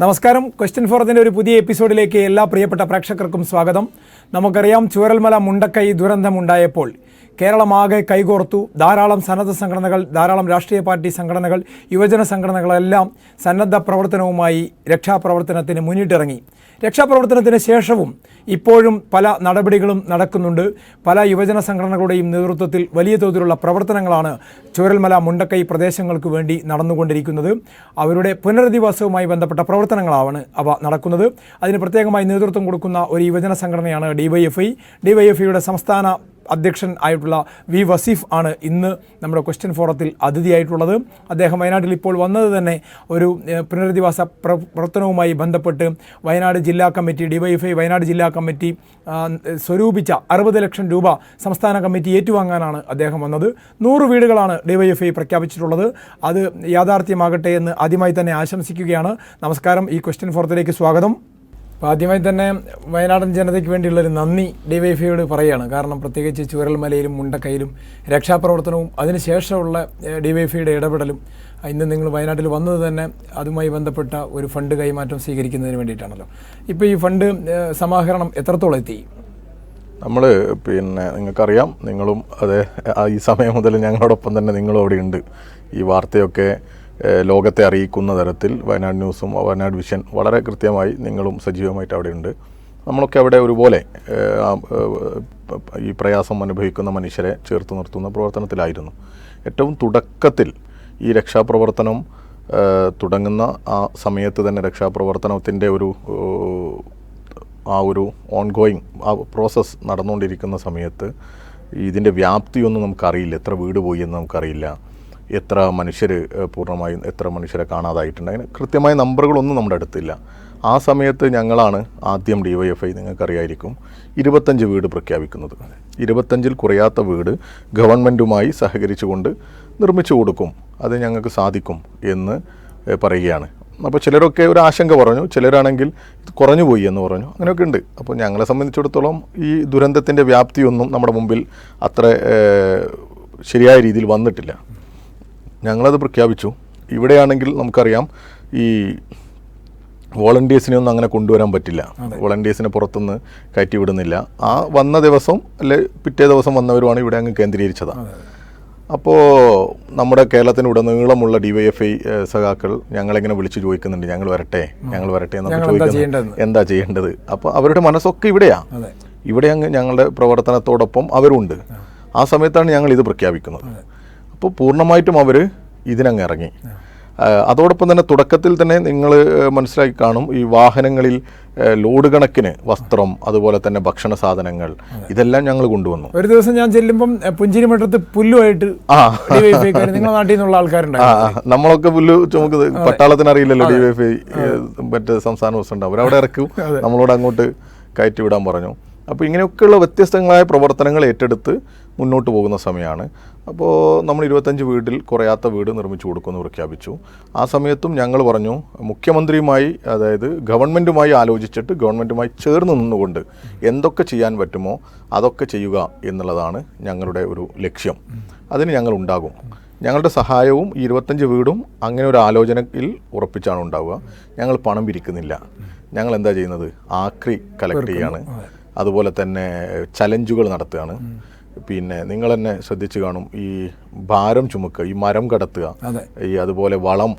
നമസ്കാരം. ക്വസ്റ്റ്യൻ ഫോറത്തിന്റെ ഒരു പുതിയ എപ്പിസോഡിലേക്ക് എല്ലാ പ്രിയപ്പെട്ട പ്രേക്ഷകർക്കും സ്വാഗതം. നമുക്കറിയാം ചൂരൽമല മുണ്ടക്കൈ ദുരന്തമുണ്ടായപ്പോൾ കേരളമാകെ കൈകോർത്തു. ധാരാളം സന്നദ്ധ സംഘടനകൾ ധാരാളം രാഷ്ട്രീയ പാർട്ടി സംഘടനകൾ യുവജന സംഘടനകളെല്ലാം സന്നദ്ധ പ്രവർത്തനവുമായി രക്ഷാപ്രവർത്തനത്തിന് മുന്നിട്ടിറങ്ങി. രക്ഷാപ്രവർത്തനത്തിന് ശേഷവും ഇപ്പോഴും പല നടപടികളും നടക്കുന്നുണ്ട്. പല യുവജന സംഘടനകളുടെയും നേതൃത്വത്തിൽ വലിയ തോതിലുള്ള പ്രവർത്തനങ്ങളാണ് ചുരൽമല മുണ്ടക്കൈ പ്രദേശങ്ങൾക്ക് വേണ്ടി നടന്നുകൊണ്ടിരിക്കുന്നത്. അവരുടെ പുനരധിവാസവുമായി ബന്ധപ്പെട്ട പ്രവർത്തനങ്ങളാണ് അവ നടക്കുന്നത്. അതിന് പ്രത്യേകമായി നേതൃത്വം കൊടുക്കുന്ന ഒരു യുവജന സംഘടനയാണ് ഡിവൈഎഫ്ഐ. ഡിവൈഎഫ്ഐയുടെ സംസ്ഥാന അധ്യക്ഷൻ ആയിട്ടുള്ള വി വസീഫ് ആണ് ഇന്ന് നമ്മുടെ ക്വസ്റ്റ്യൻ ഫോറത്തിൽ അതിഥിയായിട്ടുള്ളത്. അദ്ദേഹം വയനാട്ടിൽ ഇപ്പോൾ വന്നത് തന്നെ ഒരു പുനരധിവാസ പ്ര- പ്രവർത്തനവുമായി ബന്ധപ്പെട്ട് വയനാട് ജില്ലാ കമ്മിറ്റി ഡിവൈഎഫ്ഐ വയനാട് ജില്ലാ കമ്മിറ്റി സ്വരൂപിച്ച അറുപത് ലക്ഷം രൂപ സംസ്ഥാന കമ്മിറ്റി ഏറ്റുവാങ്ങാനാണ് അദ്ദേഹം വന്നത്. നൂറ് വീടുകളാണ് ഡിവൈഎഫ്ഐ പ്രഖ്യാപിച്ചിട്ടുള്ളത്. അത് യാഥാർത്ഥ്യമാകട്ടെ എന്ന് ആദ്യമായി തന്നെ ആശംസിക്കുകയാണ്. നമസ്കാരം. ഈ ക്വസ്റ്റ്യൻ ഫോറത്തിലേക്ക് സ്വാഗതം. അപ്പോൾ ആദ്യമായി തന്നെ വയനാടൻ ജനതയ്ക്ക് വേണ്ടിയുള്ളൊരു നന്ദി ഡിവൈഫൈയോട് പറയുകയാണ്. കാരണം പ്രത്യേകിച്ച് ചുരൽമലയിലും മുണ്ടക്കയിലും രക്ഷാപ്രവർത്തനവും അതിനുശേഷമുള്ള ഡിവൈഫൈയുടെ ഇടപെടലും ഇന്ന് നിങ്ങൾ വയനാട്ടിൽ വന്നത് തന്നെ അതുമായി ബന്ധപ്പെട്ട ഒരു ഫണ്ട് കൈമാറ്റം സ്വീകരിക്കുന്നതിന് വേണ്ടിയിട്ടാണല്ലോ. ഇപ്പോൾ ഈ ഫണ്ട് സമാഹരണം എത്രത്തോളം എത്തി? നമ്മൾ പിന്നെ നിങ്ങൾക്കറിയാം നിങ്ങളും അതെ ഈ സമയം മുതൽ ഞങ്ങളോടൊപ്പം തന്നെ നിങ്ങളും അവിടെ ഉണ്ട് ഈ വാർത്തയൊക്കെ ലോകത്തെ അറിയിക്കുന്ന തരത്തിൽ വയനാട് ന്യൂസും വയനാട് വിഷൻ വളരെ കൃത്യമായി നിങ്ങളും സജീവമായിട്ട് അവിടെയുണ്ട്. നമ്മളൊക്കെ അവിടെ ഒരുപോലെ ഈ പ്രയാസം അനുഭവിക്കുന്ന മനുഷ്യരെ ചേർത്ത് നിർത്തുന്ന പ്രവർത്തനത്തിലായിരുന്നു. ഏറ്റവും തുടക്കത്തിൽ ഈ രക്ഷാപ്രവർത്തനം തുടങ്ങുന്ന ആ സമയത്ത് തന്നെ രക്ഷാപ്രവർത്തനത്തിന്റെ ഒരു ആ ഒരു ഓൺഗോയിങ് ആ പ്രോസസ്സ് നടന്നുകൊണ്ടിരിക്കുന്ന സമയത്ത് ഇതിന്റെ വ്യാപ്തിയൊന്നും നമുക്കറിയില്ല. എത്ര വീട് പോയി എന്ന് നമുക്കറിയില്ല. എത്ര മനുഷ്യർ പൂർണമായും എത്ര മനുഷ്യരെ കാണാതായിട്ടുണ്ട്. അങ്ങനെ കൃത്യമായ നമ്പറുകളൊന്നും നമ്മുടെ അടുത്തില്ല. ആ സമയത്ത് ഞങ്ങളാണ് ആദ്യം ഡി വൈ എഫ് ഐ നിങ്ങൾക്കറിയായിരിക്കും ഇരുപത്തഞ്ച് വീട് പ്രഖ്യാപിക്കുന്നത്. ഇരുപത്തഞ്ചിൽ കുറയാത്ത വീട് ഗവൺമെന്റുമായി സഹകരിച്ചുകൊണ്ട് നിർമ്മിച്ചു കൊടുക്കും അത് ഞങ്ങൾക്ക് സാധിക്കും എന്ന് പറയുകയാണ്. അപ്പോൾ ചിലരൊക്കെ ഒരു ആശങ്ക പറഞ്ഞു ചിലരാണെങ്കിൽ ഇത് കുറഞ്ഞു പോയി എന്ന് പറഞ്ഞു അങ്ങനെയൊക്കെ ഉണ്ട്. അപ്പോൾ ഞങ്ങളെ സംബന്ധിച്ചിടത്തോളം ഈ ദുരന്തത്തിന്റെ വ്യാപ്തിയൊന്നും നമ്മുടെ മുമ്പിൽ അത്ര ശരിയായ രീതിയിൽ വന്നിട്ടില്ല. ഞങ്ങളത് പ്രഖ്യാപിച്ചു. ഇവിടെയാണെങ്കിൽ നമുക്കറിയാം ഈ വോളണ്ടിയേഴ്സിനെ ഒന്നും അങ്ങനെ കൊണ്ടുവരാൻ പറ്റില്ല. വോളണ്ടിയേഴ്സിനെ പുറത്തുനിന്ന് കയറ്റി വിടുന്നില്ല ആ വന്ന ദിവസം അല്ലെ പിറ്റേ ദിവസം വന്നവരുമാണ് ഇവിടെ അങ്ങ് കേന്ദ്രീകരിച്ചതാണ് അപ്പോൾ നമ്മുടെ കേരളത്തിനുടനീളമുള്ള ഡി വൈ എഫ് ഐ സഖാക്കൾ ഞങ്ങളിങ്ങനെ വിളിച്ചു ചോദിക്കുന്നുണ്ട്? ഞങ്ങൾ വരട്ടെ ഞങ്ങൾ വരട്ടെ എന്നൊക്കെ ചോദിക്കുന്നത് എന്താ ചെയ്യേണ്ടത്? അപ്പോൾ അവരുടെ മനസ്സൊക്കെ ഇവിടെയാ. ഇവിടെ അങ്ങ് ഞങ്ങളുടെ പ്രവർത്തനത്തോടൊപ്പം അവരുണ്ട്. ആ. സമയത്താണ് ഞങ്ങൾ ഇത് പ്രഖ്യാപിക്കുന്നത്. അപ്പോൾ പൂർണമായിട്ടും അവർ ഇതിനങ്ങ് ഇറങ്ങി. അതോടൊപ്പം തന്നെ തുടക്കത്തിൽ തന്നെ നിങ്ങൾ മനസ്സിലാക്കി കാണും ഈ വാഹനങ്ങളിൽ ലോഡ് കണക്കിന് വസ്ത്രം അതുപോലെ തന്നെ ഭക്ഷണ സാധനങ്ങൾ ഇതെല്ലാം ഞങ്ങൾ കൊണ്ടുവന്നു. ഒരു ദിവസം ഞാൻ ചെല്ലുമ്പം പുഞ്ചിരി മഠത്ത് പുല്ലുമായിട്ട് നിങ്ങളുടെ നാട്ടിൽ നിന്നുള്ള ആ ആൾക്കാരുണ്ടായിരുന്നു നമ്മളൊക്കെ പുല്ല് നമുക്ക് പട്ടാളത്തിന് അറിയില്ലല്ലോ ഡി വൈ എഫ് മറ്റേ സംസ്ഥാന പ്രസിഡന്റ്. അവരവിടെ ഇറക്കും. നമ്മളോട് അങ്ങോട്ട് കയറ്റി വിടാൻ പറഞ്ഞു. അപ്പോൾ ഇങ്ങനെയൊക്കെയുള്ള വ്യത്യസ്തങ്ങളായ പ്രവർത്തനങ്ങൾ ഏറ്റെടുത്ത് മുന്നോട്ട് പോകുന്ന സമയമാണ്. അപ്പോൾ നമ്മൾ ഇരുപത്തഞ്ച് വീട്ടിൽ കുറയാത്ത വീട് നിർമ്മിച്ചു കൊടുക്കുമെന്ന് പ്രഖ്യാപിച്ചു. ആ സമയത്തും ഞങ്ങൾ പറഞ്ഞു മുഖ്യമന്ത്രിയുമായി അതായത് ഗവൺമെന്റുമായി ആലോചിച്ചിട്ട് ഗവൺമെന്റുമായി ചേർന്ന് നിന്നുകൊണ്ട് എന്തൊക്കെ ചെയ്യാൻ പറ്റുമോ അതൊക്കെ ചെയ്യുക എന്നുള്ളതാണ് ഞങ്ങളുടെ ഒരു ലക്ഷ്യം. അതിന് ഞങ്ങൾ ഉണ്ടാകും. ഞങ്ങളുടെ സഹായവും ഈ ഇരുപത്തഞ്ച് വീടും അങ്ങനെ ഒരു ആലോചനയിൽ ഉറപ്പിച്ചാണ് ഉണ്ടാവുക. ഞങ്ങൾ പണം പിരിക്കുന്നില്ല. ഞങ്ങൾ എന്താ ചെയ്യുന്നത്? ആക്രി കളക്ട് ചെയ്യാണ്. അതുപോലെ തന്നെ ചലഞ്ചുകൾ നടത്തുകയാണ്. പിന്നെ നിങ്ങൾ തന്നെ ശ്രദ്ധിച്ചു കാണും ഈ ഭാരം ചുമക്കുക ഈ മരം കടത്തുക ഈ അതുപോലെ വളം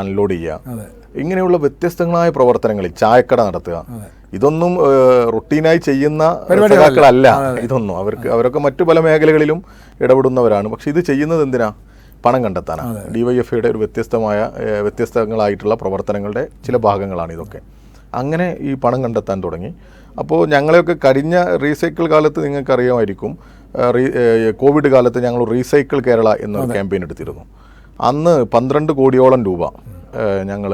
അൺലോഡ് ചെയ്യുക. ഇങ്ങനെയുള്ള വ്യത്യസ്തങ്ങളായ പ്രവർത്തനങ്ങളിൽ ചായക്കട നടത്തുക. ഇതൊന്നും റുട്ടീനായി ചെയ്യുന്ന സഖാക്കളല്ല ഇതൊന്നും. അവർക്ക് അവരൊക്കെ മറ്റു പല മേഖലകളിലും ഇടപെടുന്നവരാണ്. പക്ഷെ ഇത് ചെയ്യുന്നത് എന്തിനാ? പണം കണ്ടെത്താനാണ്. ഡിവൈഎഫ്ഐയുടെ ഒരു വ്യത്യസ്തമായ വ്യത്യസ്തങ്ങളായിട്ടുള്ള പ്രവർത്തനങ്ങളുടെ ചില ഭാഗങ്ങളാണ് ഇതൊക്കെ. അങ്ങനെ ഈ പണം കണ്ടെത്താൻ തുടങ്ങി. അപ്പോൾ ഞങ്ങളെയൊക്കെ കഴിഞ്ഞ റീസൈക്കിൾ കാലത്ത് നിങ്ങൾക്ക് അറിയാമായിരിക്കും ഏഹ്, റീ- ഏഹ്, കോവിഡ് കാലത്ത് ഞങ്ങൾ റീസൈക്കിൾ കേരള എന്നൊരു ക്യാമ്പയിൻ എടുത്തിരുന്നു. അന്ന് പന്ത്രണ്ട് കോടിയോളം രൂപ ഞങ്ങൾ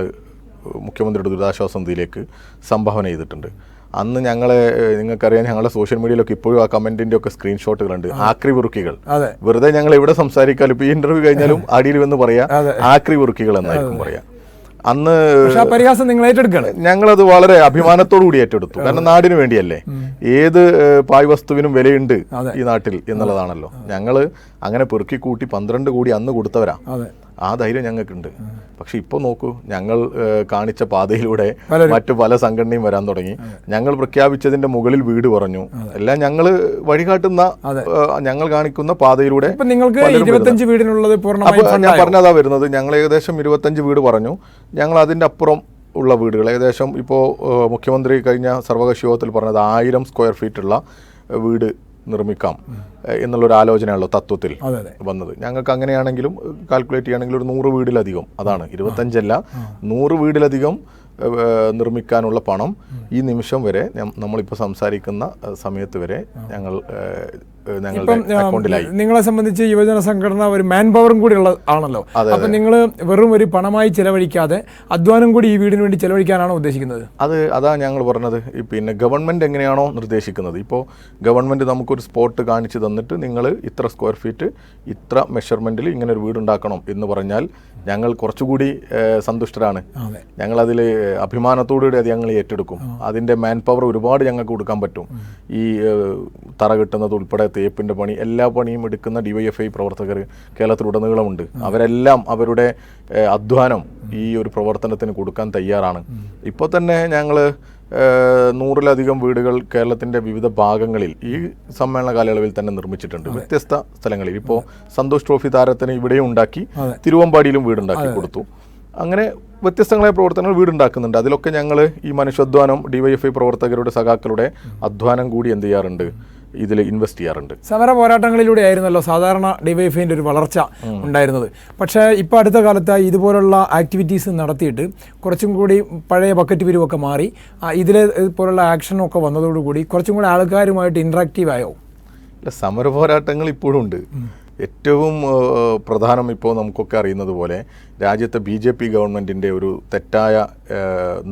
മുഖ്യമന്ത്രിയുടെ ദുരിതാശ്വാസ നിധിയിലേക്ക് സംഭാവന ചെയ്തിട്ടുണ്ട്. അന്ന് ഞങ്ങളെ നിങ്ങൾക്കറിയാം ഞങ്ങളുടെ സോഷ്യൽ മീഡിയയിലൊക്കെ ഇപ്പോഴും ആ കമന്റിന്റെ ഒക്കെ സ്ക്രീൻഷോട്ടുകളുണ്ട് ആക്രി വുറുക്കികൾ വെറുതെ ഞങ്ങൾ എവിടെ സംസാരിക്കാലും ഇപ്പോൾ ഈ ഇന്റർവ്യൂ കഴിഞ്ഞാലും അടിയിൽ വന്ന് പറയാ ആക്രി വുറുക്കികൾ എന്നായിരിക്കും പറയാ. അന്ന് പരിഹാസം നിങ്ങൾ ഏറ്റെടുക്കുകയാണ്. ഞങ്ങളത് വളരെ അഭിമാനത്തോടു കൂടി ഏറ്റെടുത്തു. കാരണം നാടിന് വേണ്ടിയല്ലേ? ഏത് പായ് വസ്തുവിനും വിലയുണ്ട് ഈ നാട്ടിൽ എന്നുള്ളതാണല്ലോ. ഞങ്ങൾ അങ്ങനെ പെറുക്കി കൂട്ടി പന്ത്രണ്ട് കോടി അന്ന് കൊടുത്തവരാ. ആ ധൈര്യം ഞങ്ങൾക്കുണ്ട്. പക്ഷെ ഇപ്പോൾ നോക്കൂ ഞങ്ങൾ കാണിച്ച പാതയിലൂടെ മറ്റു പല സംഘടനയും വരാൻ തുടങ്ങി. ഞങ്ങൾ പ്രഖ്യാപിച്ചതിന്റെ മുകളിൽ വീട് പറഞ്ഞു എല്ലാം ഞങ്ങൾ വഴികാട്ടുന്ന ഞങ്ങൾ കാണിക്കുന്ന പാതയിലൂടെ നിങ്ങൾക്ക് ഇരുപത്തഞ്ച് വീടിനുള്ളത് ഞാൻ പറഞ്ഞതാ വരുന്നത് ഞങ്ങൾ ഏകദേശം ഇരുപത്തഞ്ച് വീട് പറഞ്ഞു ഞങ്ങൾ അതിന്റെ അപ്പുറം ഉള്ള വീടുകൾ ഏകദേശം ഇപ്പോൾ മുഖ്യമന്ത്രി കഴിഞ്ഞ സർവകക്ഷി യോഗത്തിൽ പറഞ്ഞത് ആയിരം സ്ക്വയർ ഫീറ്റ് ഉള്ള വീട് നിർമ്മിക്കാം എന്നുള്ളൊരു ആലോചനയാണല്ലോ തത്വത്തിൽ വന്നത്. ഞങ്ങൾക്ക് അങ്ങനെയാണെങ്കിലും കാൽക്കുലേറ്റ് ചെയ്യുകയാണെങ്കിൽ ഒരു നൂറ് വീടിലധികം. അതാണ് ഇരുപത്തഞ്ചല്ല നൂറ് വീടിലധികം നിർമ്മിക്കാനുള്ള പണം ഈ നിമിഷം വരെ നമ്മളിപ്പോൾ സംസാരിക്കുന്ന സമയത്ത് വരെ ഞങ്ങൾ നിങ്ങളെ സംബന്ധിച്ച് യുവജന സംഘടന ഒരു മാൻ പവറും കൂടി ഉള്ള ആണല്ലോ അപ്പൊ നിങ്ങൾ വെറും ഒരു പണമായി ചെലവഴിക്കാതെ അധ്വാനം കൂടി ഈ വീടിന് വേണ്ടി ചെലവഴിക്കാനാണോ ഉദ്ദേശിക്കുന്നത്? അത് അതാ ഞങ്ങൾ പറഞ്ഞത്. പിന്നെ ഗവൺമെന്റ് എങ്ങനെയാണോ നിർദ്ദേശിക്കുന്നത്. ഇപ്പോൾ ഗവൺമെന്റ് നമുക്കൊരു സ്പോട്ട് കാണിച്ചു തന്നിട്ട് നിങ്ങൾ ഇത്ര സ്ക്വയർ ഫീറ്റ് ഇത്ര മെഷർമെന്റിൽ ഇങ്ങനെ ഒരു വീടുണ്ടാക്കണം എന്ന് പറഞ്ഞാൽ ഞങ്ങൾ കുറച്ചുകൂടി സന്തുഷ്ടരാണ്. ഞങ്ങൾ അതിൽ അഭിമാനത്തോടുകൂടി അത് ഞങ്ങൾ ഏറ്റെടുക്കും. അതിന്റെ മാൻ പവർ ഒരുപാട് ഞങ്ങൾക്ക് കൊടുക്കാൻ പറ്റും. ഈ തറ കിട്ടുന്നത് ഉൾപ്പെടെ തേപ്പിന്റെ പണി എല്ലാ പണിയും എടുക്കുന്ന ഡി വൈ എഫ് ഐ പ്രവർത്തകർ കേരളത്തിലുടനീളമുണ്ട്. അവരെല്ലാം അവരുടെ അധ്വാനം ഈ ഒരു പ്രവർത്തനത്തിന് കൊടുക്കാൻ തയ്യാറാണ്. ഇപ്പോൾ തന്നെ ഞങ്ങൾ നൂറിലധികം വീടുകൾ കേരളത്തിന്റെ വിവിധ ഭാഗങ്ങളിൽ ഈ സമ്മേളന കാലയളവിൽ തന്നെ നിർമ്മിച്ചിട്ടുണ്ട്. വ്യത്യസ്ത സ്ഥലങ്ങളിൽ. ഇപ്പോൾ സന്തോഷ് ട്രോഫി താരത്തിന് ഇവിടെയും ഉണ്ടാക്കി തിരുവമ്പാടിയിലും വീടുണ്ടാക്കി കൊടുത്തു. അങ്ങനെ വ്യത്യസ്തങ്ങളായ പ്രവർത്തനങ്ങൾ വീടുണ്ടാക്കുന്നുണ്ട്. അതിലൊക്കെ ഞങ്ങൾ ഈ മനുഷ്യാധ്വാനം ഡിവൈഎഫ്ഐ പ്രവർത്തകരുടെ സഖാക്കളുടെ അധ്വാനം കൂടി എന്ത് ചെയ്യാറുണ്ട്? ഇതിൽ ഇൻവെസ്റ്റ് ചെയ്യാറുണ്ട്. സമര പോരാട്ടങ്ങളിലൂടെ ആയിരുന്നല്ലോ സാധാരണ ഡിവൈഫൈന്റെ ഒരു വളർച്ച ഉണ്ടായിരുന്നത്. പക്ഷേ ഇപ്പോൾ അടുത്ത കാലത്ത് ഇതുപോലുള്ള ആക്ടിവിറ്റീസ് നടത്തിയിട്ട് കുറച്ചും കൂടി പഴയ ബക്കറ്റ് പിരിവൊക്കെ മാറി ഇതിലെ പോലുള്ള ആക്ഷനൊക്കെ വന്നതോടുകൂടി കുറച്ചും കൂടി ആൾക്കാരുമായിട്ട് ഇൻട്രാക്റ്റീവ് ആയോ? ഇല്ല സമര പോരാട്ടങ്ങൾ ഇപ്പോഴും ഉണ്ട്. ഏറ്റവും പ്രധാനം ഇപ്പോൾ നമുക്കൊക്കെ അറിയുന്നത് പോലെ രാജ്യത്തെ ബി ജെ പി ഗവൺമെന്റിന്റെ ഒരു തെറ്റായ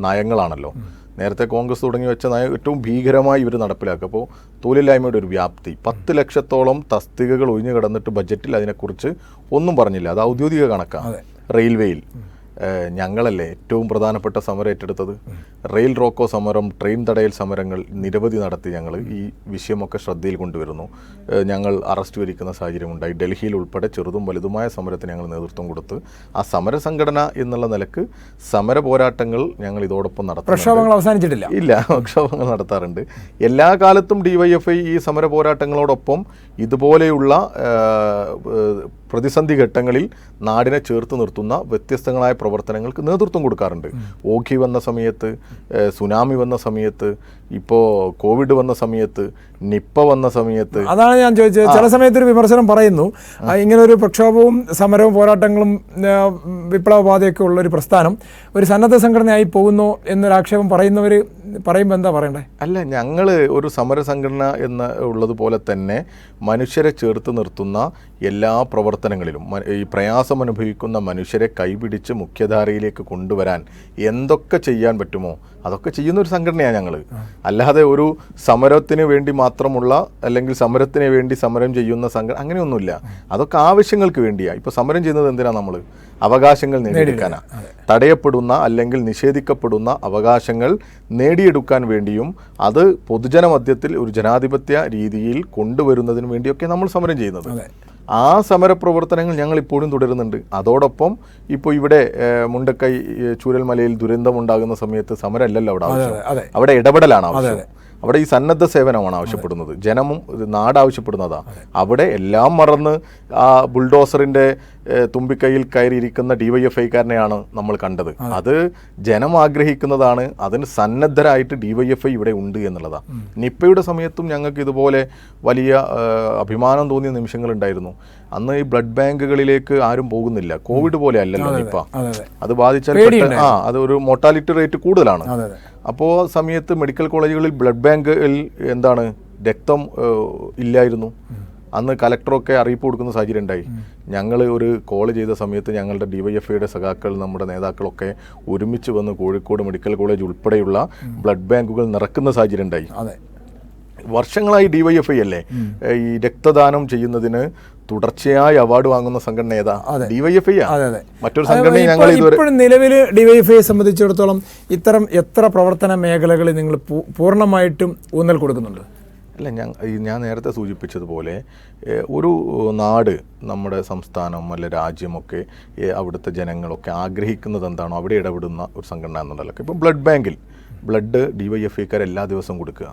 നയങ്ങളാണല്ലോ. നേരത്തെ കോൺഗ്രസ് തുടങ്ങി വെച്ച നയം ഏറ്റവും ഭീകരമായി ഇവർ നടപ്പിലാക്കുക. അപ്പോൾ തൊഴിലില്ലായ്മയുടെ ഒരു വ്യാപ്തി. പത്ത് ലക്ഷത്തോളം തസ്തികകൾ ഒഴിഞ്ഞു കിടന്നിട്ട് ബജറ്റിൽ അതിനെക്കുറിച്ച് ഒന്നും പറഞ്ഞില്ല. അത് ഔദ്യോഗിക കണക്കാണ്. റെയിൽവേയിൽ. ഞങ്ങളല്ലേ ഏറ്റവും പ്രധാനപ്പെട്ട സമരം ഏറ്റെടുത്തത്? റെയിൽ റോക്കോ സമരം ട്രെയിൻ തടയൽ സമരങ്ങൾ നിരവധി നടത്തി ഞങ്ങൾ ഈ വിഷയമൊക്കെ ശ്രദ്ധയിൽ കൊണ്ടുവരുന്നു. ഞങ്ങൾ അറസ്റ്റ് വരിക്കുന്ന സാഹചര്യമുണ്ടായി. ഡൽഹിയിൽ ഉൾപ്പെടെ ചെറുതും വലുതുമായ സമരത്തിന് ഞങ്ങൾ നേതൃത്വം കൊടുത്ത് ആ സമര സംഘടന എന്നുള്ള നിലയ്ക്ക് സമര പോരാട്ടങ്ങൾ ഞങ്ങൾ ഇതോടൊപ്പം നടത്തും പ്രക്ഷോഭങ്ങൾ അവസാനിച്ചിട്ടില്ല. ഇല്ല പ്രക്ഷോഭങ്ങൾ നടത്താറുണ്ട്. എല്ലാ കാലത്തും ഡിവൈഎഫ്ഐ ഈ സമര പോരാട്ടങ്ങളോടൊപ്പം ഇതുപോലെയുള്ള പ്രതിസന്ധി ഘട്ടങ്ങളിൽ നാടിനെ ചേർത്ത് നിർത്തുന്ന വ്യത്യസ്തങ്ങളായ പ്രവർത്തനങ്ങൾക്ക് നേതൃത്വം കൊടുക്കാറുണ്ട്. ഓഖി വന്ന സമയത്ത് സുനാമി വന്ന സമയത്ത് ഇപ്പോൾ കോവിഡ് വന്ന സമയത്ത് നിപ്പ വന്ന സമയത്ത് അതാണ് ഞാൻ ചോദിച്ചത്. ചില സമയത്ത് ഒരു വിമർശനം പറയുന്നു. ഇങ്ങനെ ഒരു പ്രക്ഷോഭവും സമരവും പോരാട്ടങ്ങളും വിപ്ലവബാധയൊക്കെ ഉള്ള ഒരു പ്രസ്ഥാനം ഒരു സന്നദ്ധ സംഘടനയായി പോകുന്നു എന്നൊരു ആക്ഷേപം പറയുന്നവർ പറയുമ്പോൾ എന്താ പറയണ്ടേ? അല്ല ഞങ്ങൾ ഒരു സമര സംഘടന എന്ന് ഉള്ളതുപോലെ തന്നെ മനുഷ്യരെ ചേർത്ത് നിർത്തുന്ന എല്ലാ പ്രവർത്തനങ്ങളിലും ഈ പ്രയാസം അനുഭവിക്കുന്ന മനുഷ്യരെ കൈപിടിച്ച് മുഖ്യധാരയിലേക്ക് കൊണ്ടുവരാൻ എന്തൊക്കെ ചെയ്യാൻ പറ്റുമോ അതൊക്കെ ചെയ്യുന്ന ഒരു സംഘടനയാണ് ഞങ്ങൾ അല്ലാതെ ഒരു സമരത്തിന് വേണ്ടി മാത്രമുള്ള അല്ലെങ്കിൽ സമരത്തിന് വേണ്ടി സമരം ചെയ്യുന്ന സംഘടന അങ്ങനെയൊന്നുമില്ല. അതൊക്കെ ആവശ്യങ്ങൾക്ക് വേണ്ടിയാണ് ഇപ്പോൾ സമരം ചെയ്യുന്നത് എന്തിനാണ് നമ്മൾ അവകാശങ്ങൾ നേടിയെടുക്കാനാണ് തടയപ്പെടുന്ന അല്ലെങ്കിൽ നിഷേധിക്കപ്പെടുന്ന അവകാശങ്ങൾ നേടിയെടുക്കാൻ വേണ്ടിയും അത് പൊതുജന മധ്യത്തിൽ ഒരു ജനാധിപത്യ രീതിയിൽ കൊണ്ടുവരുന്നതിന് വേണ്ടിയൊക്കെ നമ്മൾ സമരം ചെയ്യുന്നത്. ആ സമരപ്രവർത്തനങ്ങൾ ഞങ്ങൾ ഇപ്പോഴും തുടരുന്നുണ്ട്. അതോടൊപ്പം ഇപ്പോൾ ഇവിടെ മുണ്ടക്കൈ ചൂരൽമലയിൽ ദുരന്തമുണ്ടാകുന്ന സമയത്ത് സമരമല്ലല്ലോ അവിടെ ആവശ്യം. അവിടെ ഇടപെടലാണ് ആവശ്യം. അവിടെ ഈ സന്നദ്ധ സേവനമാണ് ആവശ്യപ്പെടുന്നത്. ജനമും നാട് ആവശ്യപ്പെടുന്നതാണ് അവിടെ എല്ലാം മറന്ന് ആ ബുൾഡോസറിന്റെ തുമ്പിക്കൈയിൽ കയറിയിരിക്കുന്ന ഡി വൈ എഫ് ഐക്കാരനെയാണ് നമ്മൾ കണ്ടത്. അത്. ജനം ആഗ്രഹിക്കുന്നതാണ്. അതിന് സന്നദ്ധരായിട്ട് ഡി വൈ എഫ് ഐ ഇവിടെ ഉണ്ട് എന്നുള്ളതാണ് നിപ്പയുടെ സമയത്തും ഞങ്ങൾക്ക് ഇതുപോലെ വലിയ അഭിമാനം തോന്നിയ നിമിഷങ്ങളുണ്ടായിരുന്നു. അന്ന് ഈ ബ്ലഡ് ബാങ്കുകളിലേക്ക് ആരും പോകുന്നില്ല. കോവിഡ് പോലെ അല്ലല്ലോ നിപ്പ. അതെ ബാധിച്ചാൽ ആ അത് ഒരു മോർട്ടാലിറ്റി റേറ്റ് കൂടുതലാണ്. അപ്പോൾ സമയത്ത് മെഡിക്കൽ കോളേജുകളിൽ ബ്ലഡ് ബാങ്കിൽ എന്താണ് രക്തം ഇല്ലായിരുന്നു. അന്ന് കലക്ടറൊക്കെ അറിയിപ്പ് കൊടുക്കുന്ന സാഹചര്യം ഉണ്ടായി. ഞങ്ങൾ ഒരു കോൾ ചെയ്ത സമയത്ത് ഞങ്ങളുടെ ഡിവൈഎഫ്ഐയുടെ സഖാക്കൾ നമ്മുടെ നേതാക്കളൊക്കെ ഒരുമിച്ച് വന്ന് കോഴിക്കോട് മെഡിക്കൽ കോളേജ് ഉൾപ്പെടെയുള്ള ബ്ലഡ് ബാങ്കുകൾ നിറക്കുന്ന സാഹചര്യം ഉണ്ടായി. അതെ. വർഷങ്ങളായി ഡിവൈഎഫ്ഐ അല്ലേ? ഈ രക്തദാനം ചെയ്യുന്നതിന് തുടർച്ചയായി അവാർഡ് വാങ്ങുന്ന സംഘടന ഏതാ? ഡിവൈഎഫ്ഐ മറ്റൊരു സംഘടന ഞങ്ങൾ ഇപ്പോഴും നിലവിൽ ഡിവൈഎഫ്ഐയെ സംബന്ധിച്ചിടത്തോളം ഇത്തരം എത്ര പ്രവർത്തന മേഖലകളിൽ നിങ്ങൾ പൂർണമായിട്ടും ഊന്നൽ കൊടുക്കുന്നുണ്ട്? അല്ല ഞാൻ ഈ ഞാൻ നേരത്തെ സൂചിപ്പിച്ചതുപോലെ ഒരു നാട് നമ്മുടെ സംസ്ഥാനം അല്ലെ രാജ്യമൊക്കെ അവിടുത്തെ ജനങ്ങളൊക്കെ ആഗ്രഹിക്കുന്നത് എന്താണോ അവിടെ ഇടപെടുന്ന ഒരു സംഘടന എന്നുള്ളതൊക്കെ. ഇപ്പം ബ്ലഡ് ബാങ്കിൽ ബ്ലഡ് ഡി വൈ എഫ് ഐക്കാർ എല്ലാ ദിവസവും കൊടുക്കുക.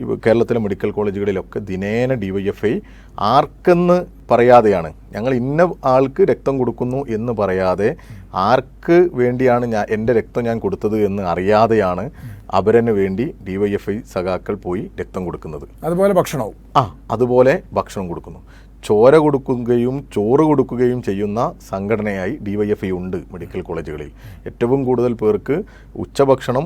ഇപ്പോൾ കേരളത്തിലെ മെഡിക്കൽ കോളേജുകളിലൊക്കെ ദിനേന ഡി വൈ എഫ് ഐ ആർക്കെന്ന് പറയാതെയാണ്. ഞങ്ങൾ ഇന്ന ആൾക്ക് രക്തം കൊടുക്കുന്നു എന്ന് പറയാതെ ആർക്ക് വേണ്ടിയാണ് ഞാൻ എന്റെ രക്തം ഞാൻ കൊടുത്തത് എന്ന് അറിയാതെയാണ് അവരന് വേണ്ടി ഡി വൈ എഫ് ഐ സഖാക്കൾ പോയി രക്തം കൊടുക്കുന്നത്. അതുപോലെ ഭക്ഷണവും. ആ അതുപോലെ ഭക്ഷണം കൊടുക്കുന്നു. ചോര കൊടുക്കുകയും ചോറ് കൊടുക്കുകയും ചെയ്യുന്ന സംഘടനയായി ഡി വൈ എഫ് ഐ ഉണ്ട് മെഡിക്കൽ കോളേജുകളിൽ. ഏറ്റവും കൂടുതൽ പേർക്ക് ഉച്ചഭക്ഷണം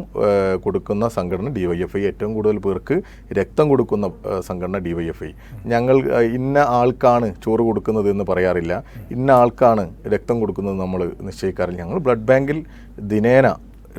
കൊടുക്കുന്ന സംഘടന ഡി വൈ എഫ് ഐ ഏറ്റവും കൂടുതൽ പേർക്ക് രക്തം കൊടുക്കുന്ന സംഘടന ഡി വൈ എഫ് ഐ ഞങ്ങൾ ഇന്ന ആൾക്കാണ് ചോറ് കൊടുക്കുന്നത് എന്ന് പറയാറില്ല. ഇന്ന ആൾക്കാണ് രക്തം കൊടുക്കുന്നത് നമ്മൾ നിശ്ചയിക്കാറില്ല. ഞങ്ങൾ ബ്ലഡ് ബാങ്കിൽ ദിനേന